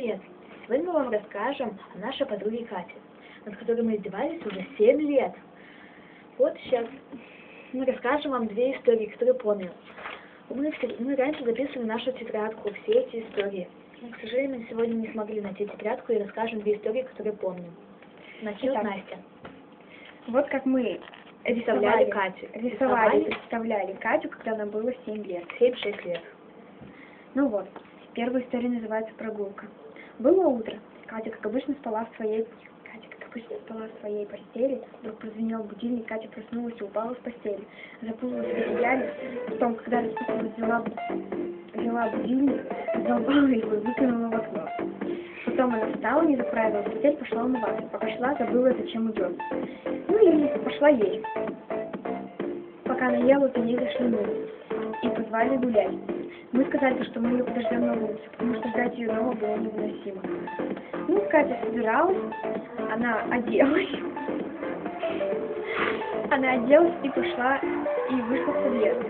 Привет! Сегодня мы вам расскажем о нашей подруге Кате, над которой мы издевались уже 7 лет. Вот сейчас мы расскажем вам две истории, которые помним. Мы, мы раньше записывали нашу тетрадку все эти истории. Но, к сожалению, сегодня не смогли найти тетрадку и расскажем две истории, которые помним. Начнет Итак, Настя. Вот как мы Рисовали рисовали, Катю. рисовали, Рисовали. представляли Катю, когда нам было 7 лет. 7-6 лет. Ну вот, первая история называется «Прогулка». Было утро. Катя, как обычно, спала в своей... Катя, как обычно, спала в своей постели. Вдруг прозвенел будильник, Катя проснулась и упала с постели. Запуталась в одеяле. Потом, когда распуталась, взяла, взяла будильник, задолбала его и выкинула в окно. Потом она встала, не заправила постель, пошла умываться. Пока шла, забыла, зачем идет. Ну и пошла есть. Пока она ела, то ей зашли мы и позвали гулять. Мы сказали, что мы ее подождем на улице, потому что ждать ее дома было невыносимо. Ну, Катя собиралась, она оделась. Она оделась и пошла, и вышла в подъезд.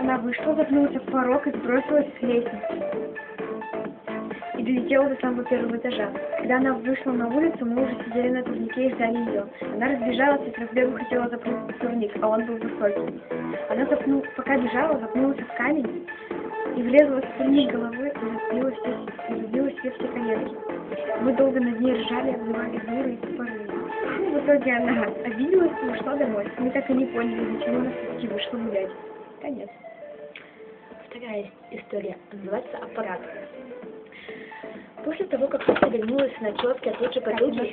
Она вышла, запнулась в порог и сбросилась с лестницы. И долетела до самого первого этажа. Когда она вышла на улицу, мы уже сидели на турнике и ждали ее. Она разбежалась и с разбегу хотела запрыгнуть в турник, а он был высокий. Она запну... пока бежала, запнулась в камень и влезла в турник головой и разбила все, и разбила все коленки. Мы долго над ней ржали, обзывали дурой и тупорылой. Ну, в итоге она обиделась и ушла домой. Мы так и не поняли, зачем она все-таки вышла гулять. Конец. Вторая история называется «Аппарат». После того, как Катя вернулась на четки от лучшей подруги,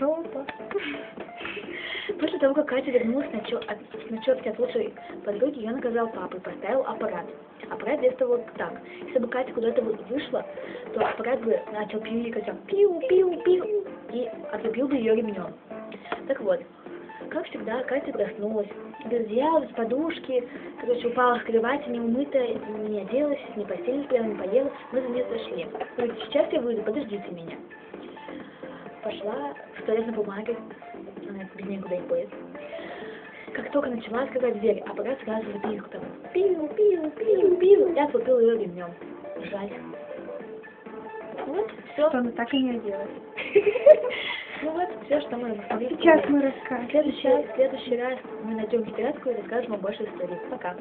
После того, как Катя вернулась на, от, на четки от лучшей подруги, ее наказал папа и поставил аппарат. Аппарат действовал так. Если бы Катя куда-то вы- вышла, то аппарат бы начал пиликать, там, пиу, пиу, пиу, и отлепил бы ее ремнем. Так вот, как всегда, Катя проснулась, без одеяла, без подушки, короче, упала с кровати, не умытая, не оделась, не постель не справила, не поела, мы за ней зашли. Говорит, сейчас я выйду, подождите меня пошла в туалет на бумаге, никуда не ходит. Как только начала открывать дверь, аппарат сразу запил там пиу, пиу, пиу, пиу, и отлупил ее ремнем. Жаль. Вот, все. Что она так и не оделась. Ну вот, все, что мы смогли. Сейчас мы В расскажем. следующий, в следующий раз мы найдем тетрадку и расскажем вам больше историй. Пока.